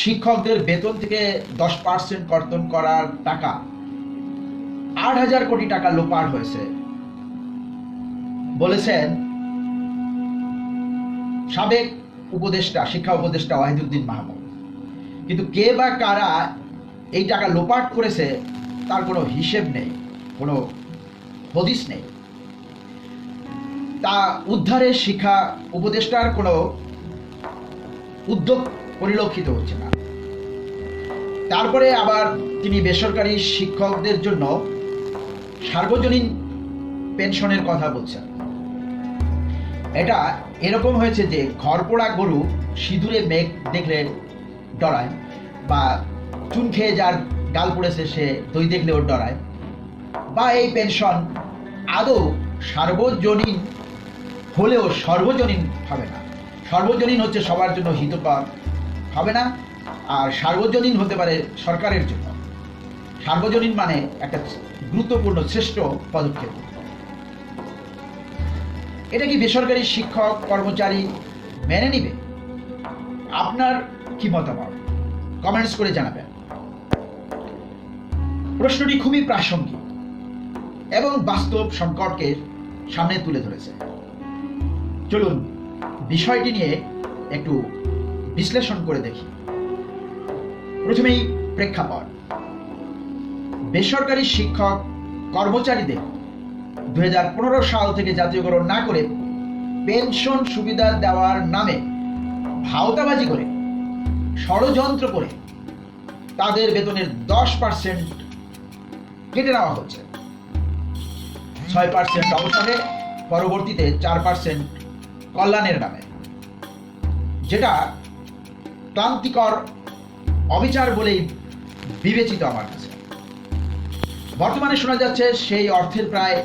শিক্ষকদের বেতন থেকে দশ পার্সেন্ট কর্তন করার টাকা। আট হাজার কোটি টাকা লোপাট হয়েছে। বলেছেন সাবেক উপদেষ্টা, শিক্ষা উপদেষ্টা ওয়াহিদুদ্দিন মাহমুদ। কিন্তু কে বা কারা এই টাকা লোপাট করেছে, তার কোনো হিসেব নেই, কোনো হদিস নেই। তা উদ্ধারে শিক্ষা উপদেষ্টার কোনো উদ্যোগ পরিলক্ষিত হচ্ছে না। তারপরে আবার তিনি বেসরকারি শিক্ষকদের জন্য সার্বজনীন পেনশনের কথা বলছেন। এটা এরকম হয়েছে যে ঘরপোড়া গরু সিঁদুরে মেঘ দেখলে ডরায় বা চুন খেয়ে যার ডাল পড়েছে সে দই দেখলেও ডরায় বা এই পেনশন আদৌ সার্বজনীন হলেও সর্বজনীন হবে না। সর্বজনীন হচ্ছে সবার জন্য হিতকর হবে না, আর সার্বজনীন হতে পারে সরকারের জন্য। সার্বজনীন মানে একটা গুরুত্বপূর্ণ, শ্রেষ্ঠ পদক্ষেপ। এটা কি বেসরকারি শিক্ষক, কর্মচারী মেনে নিবে? আপনার কি মতামত? কমেন্টস করে জানাবেন। প্রশ্নটি খুবই প্রাসঙ্গিক এবং বাস্তব সংকটকে সামনে তুলে ধরেছে। চলুন, বিষয়টি নিয়ে একটু বিশ্লেষণ করে দেখি। প্রথমেই প্রেক্ষাপট। বেসরকারি শিক্ষক, কর্মচারীদের দুই সাল থেকে জাতীয়করণ না করে পেনশন সুবিধা দেওয়ার নামে ভাওতাবাজি করে, ষড়যন্ত্র করে তাদের বেতনের দশ পার্সেন্ট কেটে নেওয়া হচ্ছে। ছয় পার্সেন্ট অবসরে, পরবর্তীতে চার পার্সেন্ট কল্যাণের নামে। যেটা ক্লান্তিকর অবিচার বলেই বিবেচিত আমার কাছে। বর্তমানে শোনা যাচ্ছে সেই অর্থের প্রায়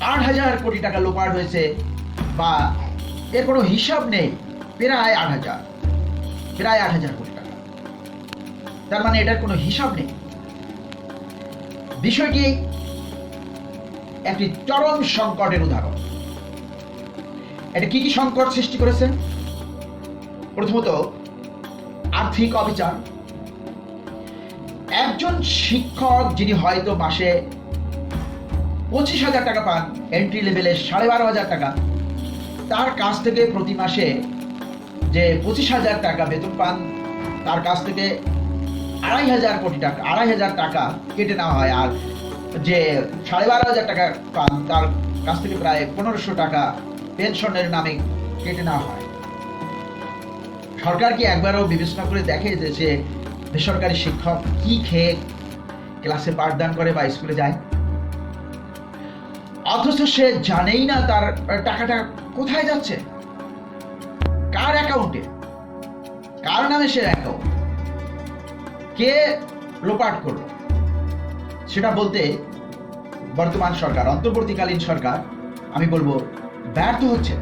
আট হাজার কোটি টাকা লোপাট হয়েছে বা এর কোনো হিসাব নেই, প্রায় আট হাজার, প্রায় আট হাজার কোটি টাকা। তার মানে এটার কোনো হিসাব নেই। বিষয়টি একটি চরম সংকটের উদাহরণ। এটা কি কি সংকট সৃষ্টি করেছে? প্রথমত আর্থিক অবিচার। একজন শিক্ষক যিনি হয়তো মাসে পঁচিশ হাজার টাকা পান এন্ট্রি লেভেলে সাড়ে বারো হাজার টাকা। তার কাছ থেকে প্রতি মাসে যে পঁচিশ হাজার টাকা বেতন পান, তার কাছ থেকে আড়াই হাজার কোটি টাকা, আড়াই হাজার টাকা কেটে নেওয়া হয়। আর যে সাড়ে বারো হাজার টাকা পান, তার কাছ থেকে প্রায় পনেরোশো টাকা পেনশনের নামে কেটে নেওয়া হয়। সরকার কি একবারও বিবেচনা করে দেখে যে সে বেসরকারি শিক্ষক কি খেয়ে ক্লাসে পাঠদান করে বা স্কুলে যায়? অথচ সে জানেই না তার টাকাটা কোথায় যাচ্ছে? কার অ্যাকাউন্টে? কার নামে সে অ্যাকাউন্ট কে লোপাট করল? সেটা বলতে বর্তমান সরকার, অন্তর্বর্তীকালীন সরকার, আমি বলব ব্যর্থ হচ্ছে।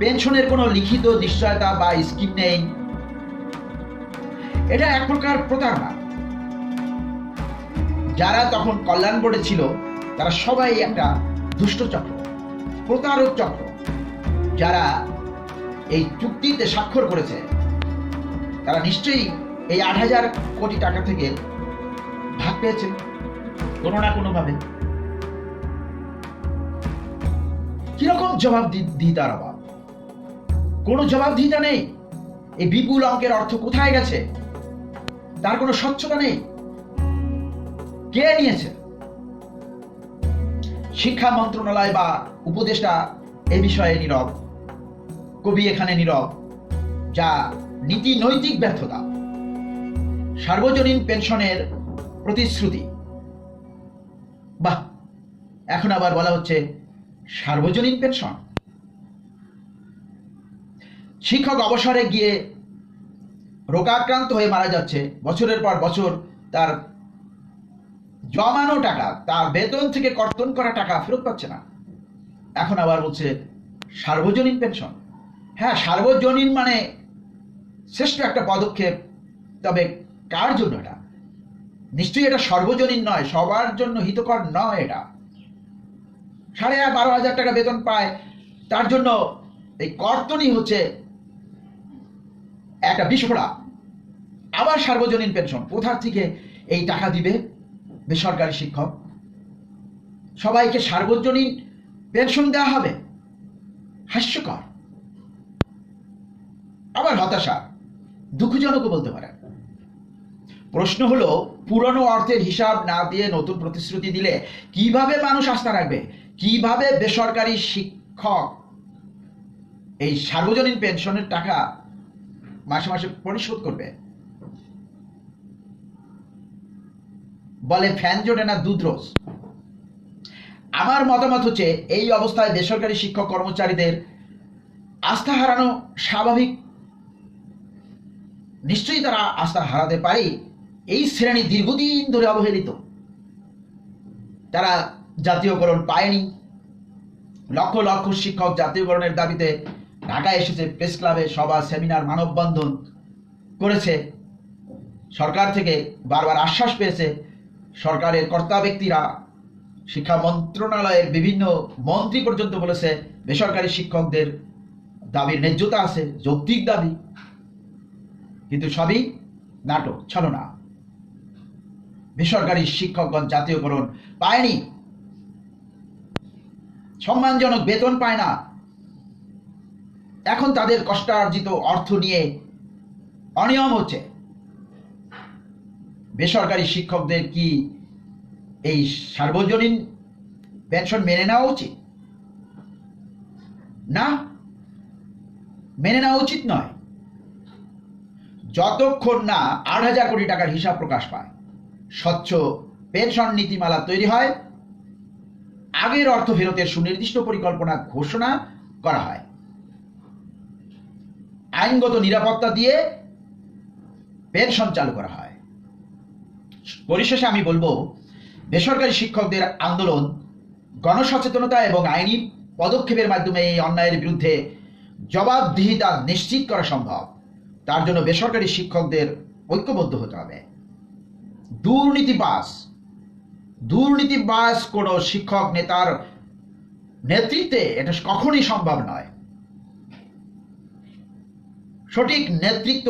পেনশনের কোনো লিখিত নিশ্চয়তা বা স্কিম নেই। এটা এক প্রকার প্রতারণা। যারা তখন কল্যাণ বোর্ডে ছিল, তারা সবাই একটা দুষ্ট চক্র, প্রতারক চক্র। যারা এই চুক্তিতে স্বাক্ষর করেছে, তারা নিশ্চয়ই এই আট হাজার কোটি টাকা থেকে ভাগ পেয়েছে, কোনো না কোনোভাবে। কীরকম জবাব দিই তার কোনো জবাবদিহিতা নেই। এই বিপুল অঙ্কের অর্থ কোথায় গেছে? তার কোনো স্বচ্ছতা নেই। কে নিয়েছে? শিক্ষা মন্ত্রণালয় বা উপদেষ্টা এ বিষয়ে নীরব। কবি এখানে নীরব, যা নীতি নৈতিক ব্যর্থতা, সার্বজনীন পেনশনের প্রতিশ্রুতি। বাহ, এখন আবার বলা হচ্ছে সার্বজনীন পেনশন। শিক্ষক অবসরে গিয়ে রোগাক্রান্ত হয়ে মারা যাচ্ছে। বছরের পর বছর তার জমানো টাকা, তার বেতন থেকে কর্তন করা টাকা ফেরত পাচ্ছে না। এখন আবার বলছে, সার্বজনীন পেনশন। হ্যাঁ সার্বজনীন মানে শ্রেষ্ঠ একটা পদক্ষেপ, তবে কার জন্য এটা? নিশ্চয়ই এটা সর্বজনীন নয়, সবার জন্য হিতকর নয় এটা। সাড়ে বারো হাজার টাকা বেতন পায়, তার জন্য এই কর্তনই হচ্ছে একটা বিস্ফোরা আবার সার্বজনীন পেনশন কোথা থেকে এই টাকা দিবে বেসরকারি শিক্ষক? সবাইকে সার্বজনীন পেনশন দেওয়া হবে? হাস্যকর। আবার হতাশা, দুঃখজনকও বলতে পারেন। প্রশ্ন হলো, পুরনো অর্থের হিসাব না দিয়ে নতুন প্রতিশ্রুতি দিলে কীভাবে মানুষ আস্থা রাখবে? কীভাবে বেসরকারি শিক্ষক এই সার্বজনীন পেনশনের টাকা মাসে মাসে পরিশোধ করবে। বলে ফ্যান জোটে না দুধ রোজ? আমার মতামত হচ্ছে, এই অবস্থায় বেসরকারি শিক্ষক কর্মচারীদের আস্থা হারানো স্বাভাবিক। নিশ্চয়ই তারা আস্থা হারাতে পারে। এই শ্রেণি দীর্ঘদিন ধরে অবহেলিত। তারা জাতীয়করণ পায়নি। লক্ষ লক্ষ শিক্ষক জাতীয়করণের দাবিতে ঢাকায় এসেছে, প্রেস ক্লাবে, সভা, সেমিনার, মানববন্ধন করেছে। সরকার থেকে বারবার আশ্বাস পেয়েছে, সরকারের কর্তা ব্যক্তিরা শিক্ষা মন্ত্রণালয়ের বিভিন্ন মন্ত্রী পর্যন্ত বলেছে, বেসরকারি শিক্ষকদের দাবির ন্যায্যতা আছে, যৌক্তিক দাবি, কিন্তু সবই নাটক, ছলনা। বেসরকারি শিক্ষকগণ জাতীয়করণ পায়নি। সম্মানজনক বেতন পায় না। এখন তাদের কষ্টার্জিত অর্থ নিয়ে অনিয়ম হচ্ছে। বেসরকারি শিক্ষকদের কি এই সার্বজনীন পেনশন মেনে নেওয়া উচিত? না, মেনে নেওয়া উচিত নয়। যতক্ষণ না আট হাজার কোটি টাকার হিসাব প্রকাশ পায়, স্বচ্ছ পেনশন নীতিমালা তৈরি হয়, আগের অর্থ ফেরতের সুনির্দিষ্ট পরিকল্পনা ঘোষণা করা হয়। আইনগত নিরাপত্তা দিয়ে পেনশন চালু করা হয়। পরিশেষে আমি বলব, বেসরকারি শিক্ষকদের আন্দোলন, গণসচেতনতা এবং আইনি পদক্ষেপের মাধ্যমে এই অন্যায়ের বিরুদ্ধে জবাবদিহিতা নিশ্চিত করা সম্ভব। তার জন্য বেসরকারি শিক্ষকদের ঐক্যবদ্ধ হতে হবে। দুর্নীতিবাস দুর্নীতিবাস কোনো শিক্ষক নেতার নেতৃত্বে এটা কখনই সম্ভব নয়। সঠিক নেতৃত্ব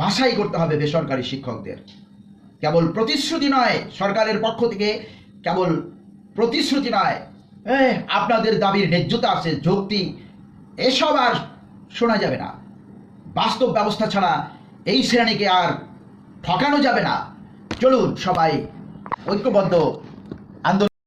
বাছাই করতে হবে বেসরকারি শিক্ষকদের। কেবল প্রতিশ্রুতি নয়, সরকারের পক্ষ থেকে কেবল প্রতিশ্রুতি নয় আপনাদের দাবির ন্যায্যতা আছে, যুক্তি, এসব আর শোনা যাবে না। বাস্তব ব্যবস্থা ছাড়া এই শ্রেণীকে আর ঠকানো যাবে না। চলুন সবাই ঐক্যবদ্ধ আন্দোলন